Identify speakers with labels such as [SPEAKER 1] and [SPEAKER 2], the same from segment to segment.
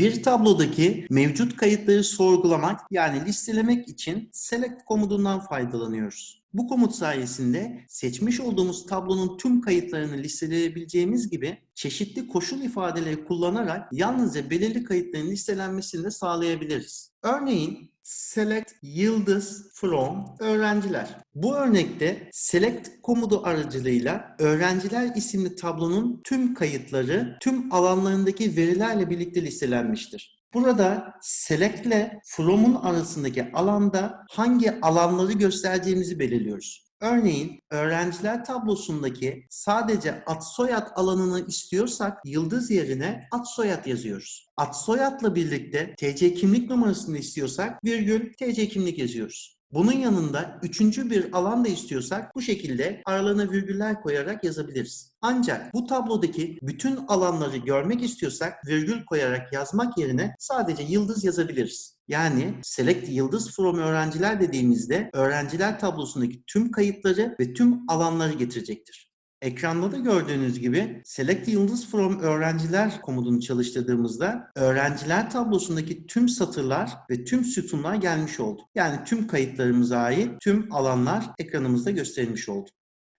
[SPEAKER 1] Bir tablodaki mevcut kayıtları sorgulamak yani listelemek için select komutundan faydalanıyoruz. Bu komut sayesinde seçmiş olduğumuz tablonun tüm kayıtlarını listeleyebileceğimiz gibi çeşitli koşul ifadeleri kullanarak yalnızca belirli kayıtların listelenmesini de sağlayabiliriz. Örneğin select yıldız from öğrenciler. Bu örnekte select komutu aracılığıyla öğrenciler isimli tablonun tüm kayıtları tüm alanlarındaki verilerle birlikte listelenmiştir. Burada select ile from'un arasındaki alanda hangi alanları göstereceğimizi belirliyoruz. Örneğin öğrenciler tablosundaki sadece ad soyad alanını istiyorsak yıldız yerine ad soyad yazıyoruz. Ad soyadla birlikte TC kimlik numarasını istiyorsak virgül TC kimlik yazıyoruz. Bunun yanında üçüncü bir alan da istiyorsak bu şekilde aralarına virgüller koyarak yazabiliriz. Ancak bu tablodaki bütün alanları görmek istiyorsak virgül koyarak yazmak yerine sadece yıldız yazabiliriz. Yani select yıldız from öğrenciler dediğimizde öğrenciler tablosundaki tüm kayıtları ve tüm alanları getirecektir. Ekranda da gördüğünüz gibi select yıldız from öğrenciler komutunu çalıştırdığımızda öğrenciler tablosundaki tüm satırlar ve tüm sütunlar gelmiş oldu. Yani tüm kayıtlarımıza ait tüm alanlar ekranımızda gösterilmiş oldu.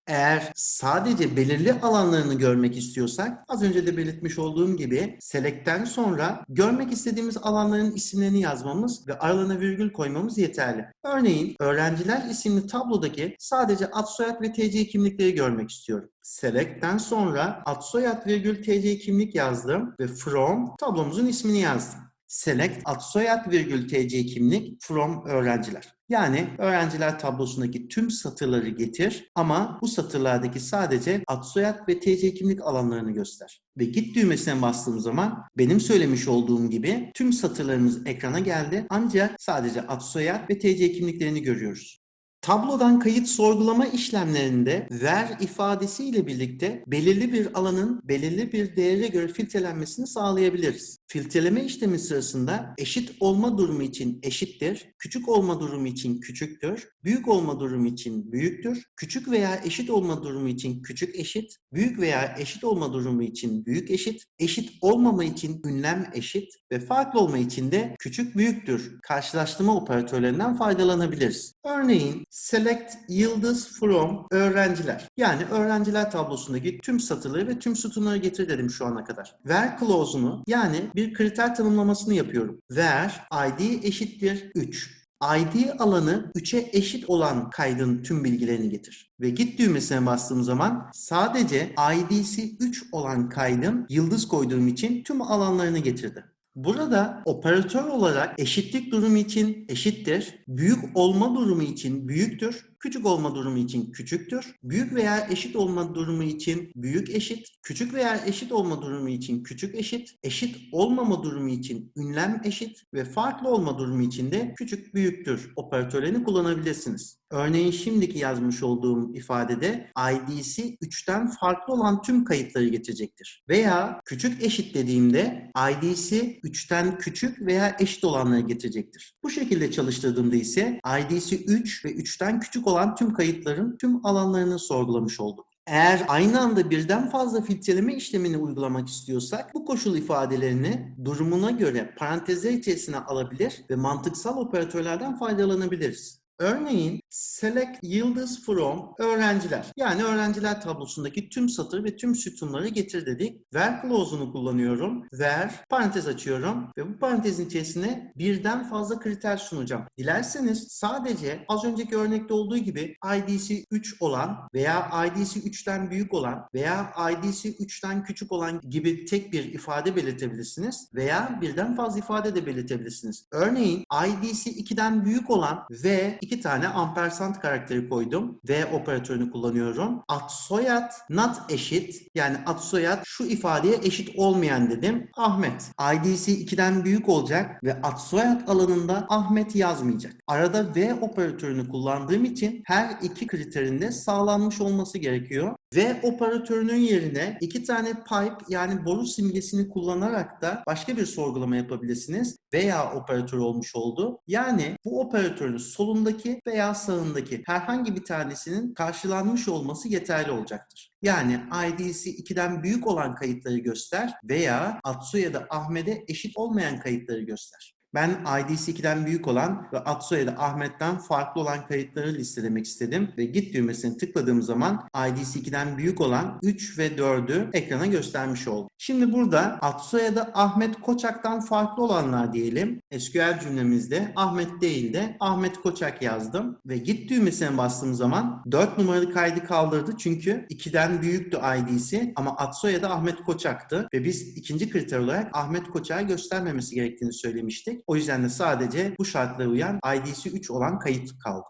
[SPEAKER 1] Eğer sadece belirli alanlarını görmek istiyorsak az önce de belirtmiş olduğum gibi select'ten sonra görmek istediğimiz alanların isimlerini yazmamız ve aralarına virgül koymamız yeterli. Örneğin öğrenciler isimli tablodaki sadece ad soyad ve TC kimlikleri görmek istiyorum. Select'ten sonra ad soyad virgül TC kimlik yazdım ve from tablomuzun ismini yazdım. Select ad soyad virgül TC kimlik from öğrenciler. Yani öğrenciler tablosundaki tüm satırları getir ama bu satırlardaki sadece ad soyad ve TC kimlik alanlarını göster. Ve git düğmesine bastığım zaman benim söylemiş olduğum gibi tüm satırlarımız ekrana geldi ancak sadece ad soyad ve TC kimliklerini görüyoruz. Tablodan kayıt sorgulama işlemlerinde ver ifadesiyle birlikte belirli bir alanın belirli bir değere göre filtrelenmesini sağlayabiliriz. Filtreleme işlemi sırasında eşit olma durumu için eşittir, küçük olma durumu için küçüktür, büyük olma durumu için büyüktür, küçük veya eşit olma durumu için küçük eşit, büyük veya eşit olma durumu için büyük eşit, eşit olmama için ünlem eşit ve farklı olma için de küçük büyüktür karşılaştırma operatörlerinden faydalanabiliriz. Örneğin select yıldız from öğrenciler. Yani öğrenciler tablosundaki tüm satırları ve tüm sütunları getir dedim şu ana kadar. Where clause'unu yani bir kriter tanımlamasını yapıyorum. Where id eşittir 3. ID alanı 3'e eşit olan kaydın tüm bilgilerini getir. Ve git düğmesine bastığım zaman sadece ID'si 3 olan kaydın yıldız koyduğum için tüm alanlarını getirdi. Burada operatör olarak eşitlik durumu için eşittir, büyük olma durumu için büyüktür, küçük olma durumu için küçüktür, büyük veya eşit olma durumu için büyük eşit, küçük veya eşit olma durumu için küçük eşit, eşit olmama durumu için ünlem eşit ve farklı olma durumu için de küçük büyüktür operatörlerini kullanabilirsiniz. Örneğin şimdiki yazmış olduğum ifadede ID'si 3'ten farklı olan tüm kayıtları getirecektir. Veya küçük eşit dediğimde ID'si 3'ten küçük veya eşit olanları getirecektir. Bu şekilde çalıştırdığımda ise ID'si 3 ve 3'ten küçük olan tüm kayıtların tüm alanlarını sorgulamış olduk. Eğer aynı anda birden fazla filtreleme işlemini uygulamak istiyorsak bu koşul ifadelerini durumuna göre parantezler içerisine alabilir ve mantıksal operatörlerden faydalanabiliriz. Örneğin select yıldız from öğrenciler. Yani öğrenciler tablosundaki tüm satır ve tüm sütunları getir dedik. Where clause'unu kullanıyorum. Where parantez açıyorum ve bu parantezin içerisine birden fazla kriter sunacağım. Dilerseniz sadece az önceki örnekte olduğu gibi ID'si 3 olan veya ID'si 3'ten büyük olan veya ID'si 3'ten küçük olan gibi tek bir ifade belirtebilirsiniz veya birden fazla ifade de belirtebilirsiniz. Örneğin ID'si 2'den büyük olan ve iki tane ampersand karakteri koydum. V operatörünü kullanıyorum. Ad soyad not eşit yani ad soyad şu ifadeye eşit olmayan dedim. Ahmet. ID'si 2'den büyük olacak ve ad soyad alanında Ahmet yazmayacak. Arada V operatörünü kullandığım için her iki kriterinde sağlanmış olması gerekiyor. Ve operatörünün yerine iki tane pipe yani boru simgesini kullanarak da başka bir sorgulama yapabilirsiniz. Veya operatör olmuş oldu. Yani bu operatörün solundaki veya sağındaki herhangi bir tanesinin karşılanmış olması yeterli olacaktır. Yani ID'si 2'den büyük olan kayıtları göster veya Atsu ya da Ahmet'e eşit olmayan kayıtları göster. Ben ID'si 2'den büyük olan ve Atsoya da Ahmet'ten farklı olan kayıtları listelemek istedim ve git düğmesine tıkladığım zaman ID'si 2'den büyük olan 3 ve 4'ü ekrana göstermiş oldu. Şimdi burada Atsoya da Ahmet Koçak'tan farklı olanlar diyelim. SQL cümlemizde Ahmet değil de Ahmet Koçak yazdım ve git düğmesine bastığım zaman 4 numaralı kaydı kaldırdı çünkü 2'den büyüktü ID'si ama Atsoya da Ahmet Koçak'tı ve biz ikinci kriter olarak Ahmet Koçak'ı göstermemesi gerektiğini söylemiştik. O yüzden de sadece bu şartlara uyan ID'si 3 olan kayıt kaldı.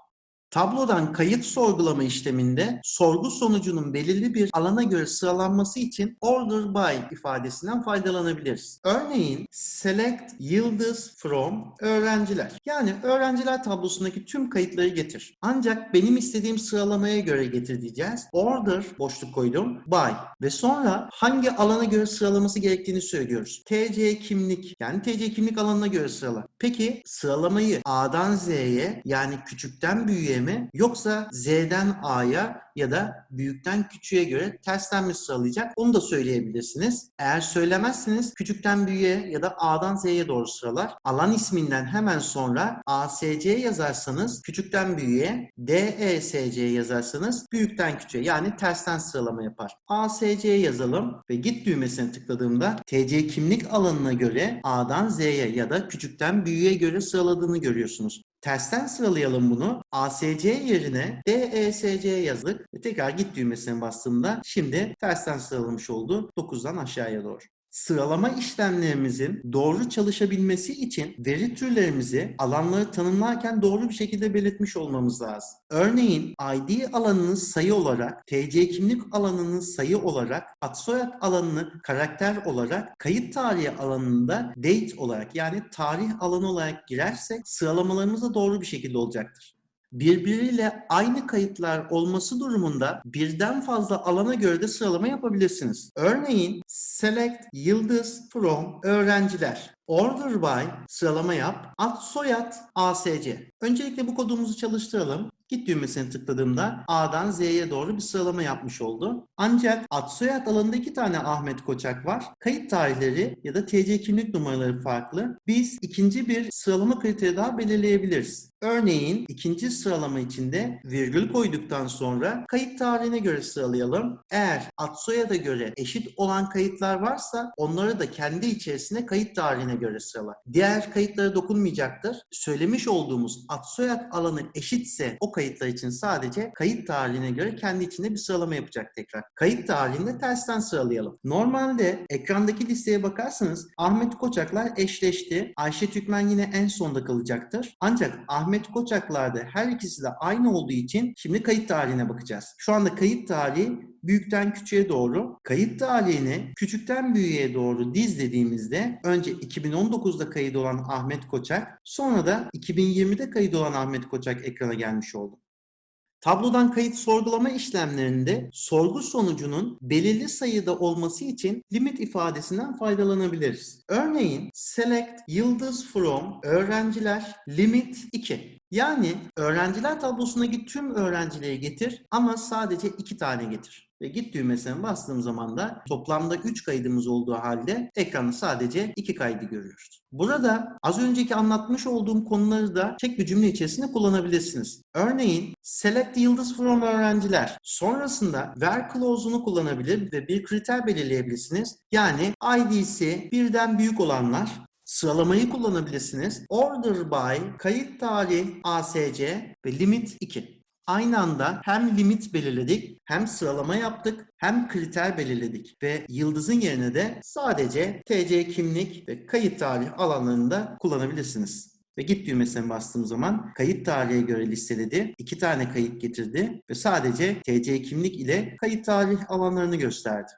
[SPEAKER 1] Tablodan kayıt sorgulama işleminde sorgu sonucunun belirli bir alana göre sıralanması için order by ifadesinden faydalanabiliriz. Örneğin select yıldız from öğrenciler. Yani öğrenciler tablosundaki tüm kayıtları getir. Ancak benim istediğim sıralamaya göre getir diyeceğiz. Order boşluk koydum by ve sonra hangi alana göre sıralaması gerektiğini söylüyoruz. TC kimlik yani TC kimlik alanına göre sırala. Peki sıralamayı A'dan Z'ye yani küçükten büyüğe mi yoksa Z'den A'ya ya da büyükten küçüğe göre tersten mi sıralayacak onu da söyleyebilirsiniz. Eğer söylemezseniz küçükten büyüğe ya da A'dan Z'ye doğru sıralar. Alan isminden hemen sonra ASC yazarsanız küçükten büyüğe, DESC yazarsanız büyükten küçüğe yani tersten sıralama yapar. ASC yazalım ve git düğmesine tıkladığımda TC kimlik alanına göre A'dan Z'ye ya da küçükten büyüğe göre sıraladığını görüyorsunuz. Tersten sıralayalım bunu. ASC yerine DESC yazdık tekrar git düğmesine bastığımda şimdi tersten sıralamış oldu 9'dan aşağıya doğru. Sıralama işlemlerimizin doğru çalışabilmesi için veri türlerimizi alanları tanımlarken doğru bir şekilde belirtmiş olmamız lazım. Örneğin ID alanını sayı olarak, TC kimlik alanını sayı olarak, adsoyad alanını karakter olarak, kayıt tarihi alanında date olarak yani tarih alanı olarak girersek sıralamalarımız da doğru bir şekilde olacaktır birbiriyle aynı kayıtlar olması durumunda birden fazla alana göre de sıralama yapabilirsiniz. Örneğin select yıldız from öğrenciler. Order by sıralama yap. Ad soyad ASC. Öncelikle bu kodumuzu çalıştıralım. Git düğmesine tıkladığımda A'dan Z'ye doğru bir sıralama yapmış oldu. Ancak ad soyad alanında iki tane Ahmet Koçak var. Kayıt tarihleri ya da TC kimlik numaraları farklı. Biz ikinci bir sıralama kriteri daha belirleyebiliriz. Örneğin ikinci sıralama içinde virgül koyduktan sonra kayıt tarihine göre sıralayalım. Eğer ad soyada göre eşit olan kayıtlar varsa onları da kendi içerisinde kayıt tarihine göre sırala. Diğer kayıtlara dokunmayacaktır. Söylemiş olduğumuz ad soyad alanı eşitse o kayıtlar için sadece kayıt tarihine göre kendi içinde bir sıralama yapacak tekrar. Kayıt tarihinde tersten sıralayalım. Normalde ekrandaki listeye bakarsanız Ahmet Koçaklar eşleşti. Ayşe Türkmen yine en sonda kalacaktır. Ancak Ahmet Koçaklar'da her ikisi de aynı olduğu için şimdi kayıt tarihine bakacağız. Şu anda kayıt tarihi büyükten küçüğe doğru, kayıt tarihini küçükten büyüğe doğru dizlediğimizde önce 2019'da kayıt olan Ahmet Koçak, sonra da 2020'de kayıt olan Ahmet Koçak ekrana gelmiş oldu. Tablodan kayıt sorgulama işlemlerinde sorgu sonucunun belirli sayıda olması için limit ifadesinden faydalanabiliriz. Örneğin select yıldız from öğrenciler limit 2. Yani öğrenciler tablosundaki tüm öğrencileri getir ama sadece 2 tane getir ve git düğmesine bastığım zaman da toplamda 3 kaydımız olduğu halde ekranda sadece 2 kaydı görüyoruz. Burada az önceki anlatmış olduğum konuları da tek bir cümle içerisinde kullanabilirsiniz. Örneğin select yıldız from öğrenciler. Sonrasında where clause'unu kullanabilir ve bir kriter belirleyebilirsiniz. Yani ID'si birden büyük olanlar Sıralamayı kullanabilirsiniz. Order by, kayıt tarih, ASC ve limit 2 aynı anda hem limit belirledik, hem sıralama yaptık, hem kriter belirledik ve yıldızın yerine de sadece TC kimlik ve kayıt tarih alanlarında kullanabilirsiniz. Ve git düğmesine bastığım zaman kayıt tarihe göre listeledi. iki tane kayıt getirdi ve sadece TC kimlik ile kayıt tarih alanlarını gösterdi.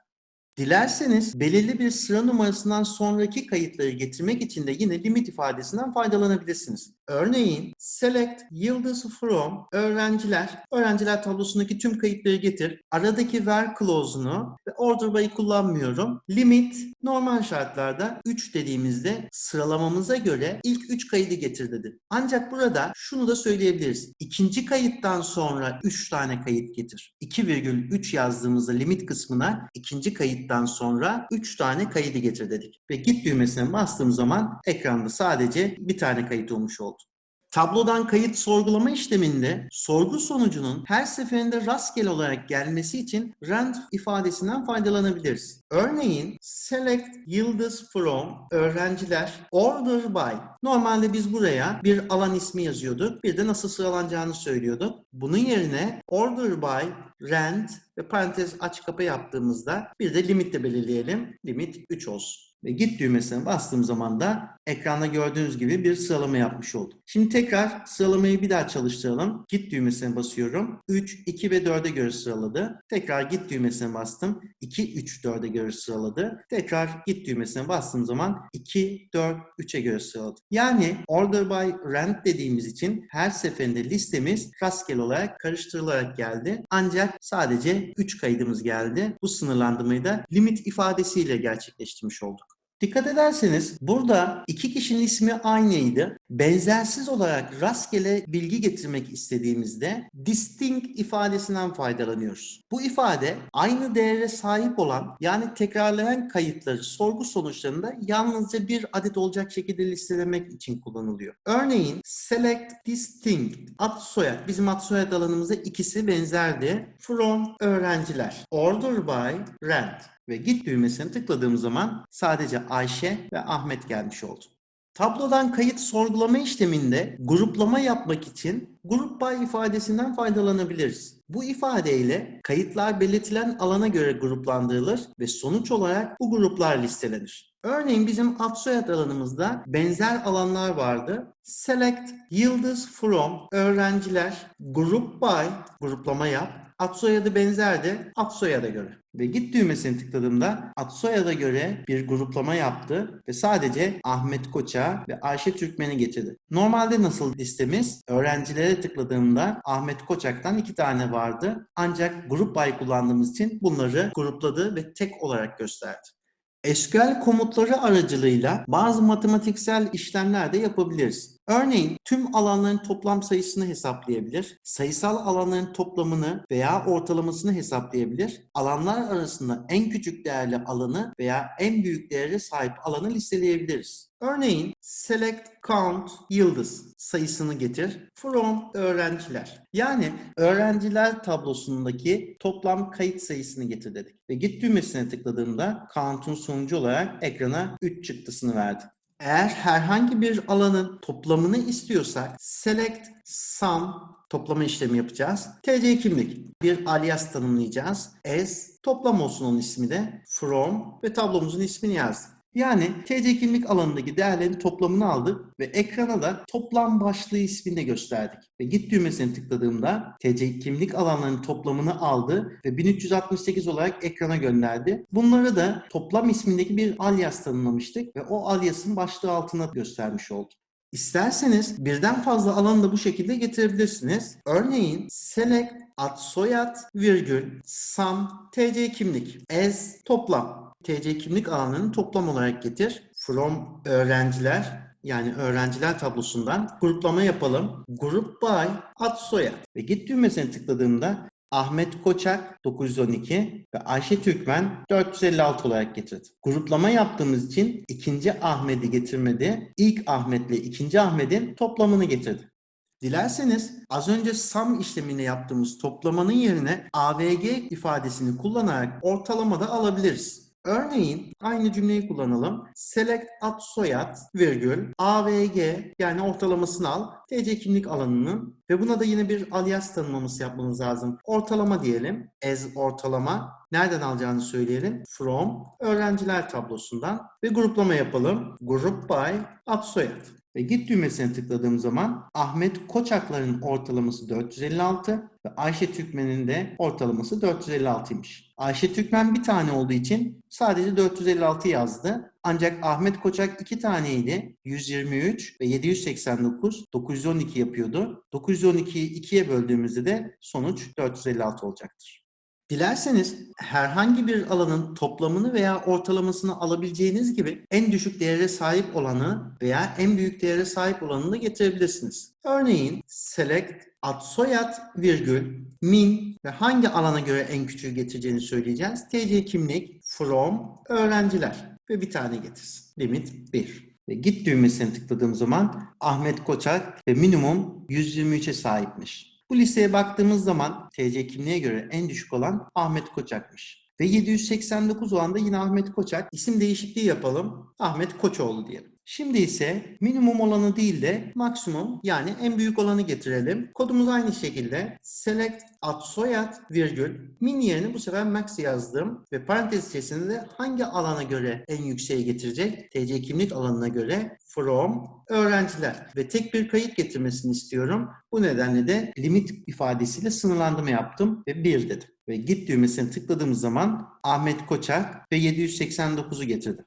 [SPEAKER 1] Dilerseniz belirli bir sıra numarasından sonraki kayıtları getirmek için de yine limit ifadesinden faydalanabilirsiniz. Örneğin select yıldız from öğrenciler. Öğrenciler tablosundaki tüm kayıtları getir. Aradaki where clause'unu ve order by'ı kullanmıyorum. Limit normal şartlarda 3 dediğimizde sıralamamıza göre ilk 3 kaydı getir dedi. Ancak burada şunu da söyleyebiliriz. İkinci kayıttan sonra 3 tane kayıt getir. 2,3 yazdığımızda limit kısmına ikinci kayıttan sonra 3 tane kaydı getir dedik. Ve git düğmesine bastığım zaman ekranda sadece bir tane kayıt olmuş oldu. Tablodan kayıt sorgulama işleminde sorgu sonucunun her seferinde rastgele olarak gelmesi için rand ifadesinden faydalanabiliriz. Örneğin select yıldız from öğrenciler order by. Normalde biz buraya bir alan ismi yazıyorduk. Bir de nasıl sıralanacağını söylüyorduk. Bunun yerine order by rand ve parantez aç kapa yaptığımızda bir de limit de belirleyelim. Limit 3 olsun ve git düğmesine bastığım zaman da ekranda gördüğünüz gibi bir sıralama yapmış olduk. Şimdi tekrar sıralamayı bir daha çalıştıralım. Git düğmesine basıyorum. 3, 2 ve 4'e göre sıraladı. Tekrar git düğmesine bastım. 2, 3, 4'e göre sıraladı. Tekrar git düğmesine bastığım zaman 2, 4, 3'e göre sıraladı. Yani order by rank dediğimiz için her seferinde listemiz rastgele olarak karıştırılarak geldi. Ancak sadece 3 kaydımız geldi. Bu sınırlandırmayı da limit ifadesiyle gerçekleştirmiş olduk. Dikkat ederseniz burada iki kişinin ismi aynıydı. Benzersiz olarak rastgele bilgi getirmek istediğimizde distinct ifadesinden faydalanıyoruz. Bu ifade aynı değere sahip olan yani tekrarlayan kayıtları sorgu sonuçlarında yalnızca bir adet olacak şekilde listelemek için kullanılıyor. Örneğin select distinct ad soyad bizim ad soyad alanımızda ikisi benzerdi. From öğrenciler. Order by rent ve git düğmesine tıkladığım zaman sadece Ayşe ve Ahmet gelmiş oldu. Tablodan kayıt sorgulama işleminde gruplama yapmak için grup by ifadesinden faydalanabiliriz. Bu ifadeyle kayıtlar belirtilen alana göre gruplandırılır ve sonuç olarak bu gruplar listelenir. Örneğin bizim ad soyad alanımızda benzer alanlar vardı. Select yıldız from öğrenciler group by gruplama yap. Ad soyadı benzerdi ad soyada göre. Ve git düğmesini tıkladığımda ad soyada göre bir gruplama yaptı ve sadece Ahmet Koç'a ve Ayşe Türkmen'i getirdi. Normalde nasıl listemiz? Öğrencilere tıkladığımda Ahmet Koçak'tan iki tane vardı. Ancak grup by kullandığımız için bunları grupladı ve tek olarak gösterdi. SQL komutları aracılığıyla bazı matematiksel işlemler de yapabiliriz. Örneğin tüm alanların toplam sayısını hesaplayabilir, sayısal alanların toplamını veya ortalamasını hesaplayabilir, alanlar arasında en küçük değerli alanı veya en büyük değere sahip alanı listeleyebiliriz. Örneğin select count yıldız sayısını getir from öğrenciler. Yani öğrenciler tablosundaki toplam kayıt sayısını getir dedik. Ve git düğmesine tıkladığımda count'un sonucu olarak ekrana 3 çıktısını verdi. Eğer herhangi bir alanın toplamını istiyorsak select sum toplama işlemi yapacağız. TC kimlik bir alias tanımlayacağız. As toplam olsun onun ismi de from ve tablomuzun ismini yazdık. Yani TC kimlik alanındaki değerlerin toplamını aldık ve ekrana da toplam başlığı ismini de gösterdik. Ve git düğmesine tıkladığımda TC kimlik alanlarının toplamını aldı ve 1368 olarak ekrana gönderdi. Bunları da toplam ismindeki bir alias tanımlamıştık ve o aliasın başlığı altına göstermiş olduk. İsterseniz birden fazla alanı da bu şekilde getirebilirsiniz. Örneğin select ad soyad virgül sum tc kimlik as toplam TC kimlik alanlarını toplam olarak getir. From öğrenciler yani öğrenciler tablosundan gruplama yapalım. Grup by ad soyad ve git düğmesine tıkladığımda Ahmet Koçak 912 ve Ayşe Türkmen 456 olarak getirdi. Gruplama yaptığımız için ikinci Ahmet'i getirmedi. İlk Ahmet ile ikinci Ahmet'in toplamını getirdi. Dilerseniz az önce sum işlemini yaptığımız toplamanın yerine AVG ifadesini kullanarak ortalama da alabiliriz. Örneğin aynı cümleyi kullanalım. Select ad soyad virgül AVG yani ortalamasını al. TC kimlik alanının ve buna da yine bir alias tanımlaması yapmanız lazım. Ortalama diyelim. As ortalama. Nereden alacağını söyleyelim. From öğrenciler tablosundan ve gruplama yapalım. Group by ad soyad. Ve git düğmesine tıkladığım zaman Ahmet Koçaklar'ın ortalaması 456 ve Ayşe Türkmen'in de ortalaması 456'ymış. Ayşe Türkmen bir tane olduğu için sadece 456 yazdı. Ancak Ahmet Koçak iki taneydi. 123 ve 789 912 yapıyordu. 912'yi 2'ye böldüğümüzde de sonuç 456 olacaktır. Dilerseniz herhangi bir alanın toplamını veya ortalamasını alabileceğiniz gibi en düşük değere sahip olanı veya en büyük değere sahip olanını da getirebilirsiniz. Örneğin select ad soyad virgül min ve hangi alana göre en küçüğü getireceğini söyleyeceğiz. TC kimlik from öğrenciler ve bir tane getirsin. Limit 1. Ve git düğmesine tıkladığım zaman Ahmet Koçak ve minimum 123'e sahipmiş. Bu listeye baktığımız zaman TC kimliğe göre en düşük olan Ahmet Koçak'mış. Ve 789 olan da yine Ahmet Koçak. İsim değişikliği yapalım. Ahmet Koçoğlu diyelim. Şimdi ise minimum olanı değil de maksimum yani en büyük olanı getirelim. Kodumuz aynı şekilde select ad soyad virgül min yerine bu sefer max yazdım ve parantez içerisinde de hangi alana göre en yükseği getirecek? TC kimlik alanına göre from öğrenciler ve tek bir kayıt getirmesini istiyorum. Bu nedenle de limit ifadesiyle sınırlandırma yaptım ve 1 dedim. Ve git düğmesine tıkladığımız zaman Ahmet Koçak ve 789'u getirdi.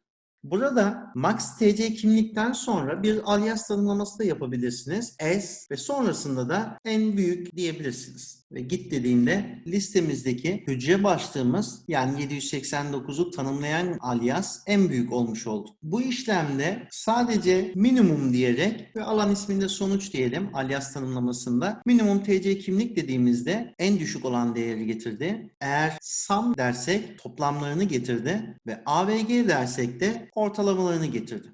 [SPEAKER 1] Burada Max TC kimlikten sonra bir alias tanımlaması da yapabilirsiniz. S ve sonrasında da en büyük diyebilirsiniz. Ve git dediğimde listemizdeki hücre başlığımız yani 789'u tanımlayan alias en büyük olmuş oldu. Bu işlemde sadece minimum diyerek ve alan isminde sonuç diyelim alias tanımlamasında minimum TC kimlik dediğimizde en düşük olan değeri getirdi. Eğer sum dersek toplamlarını getirdi ve AVG dersek de ortalamalarını getirdi.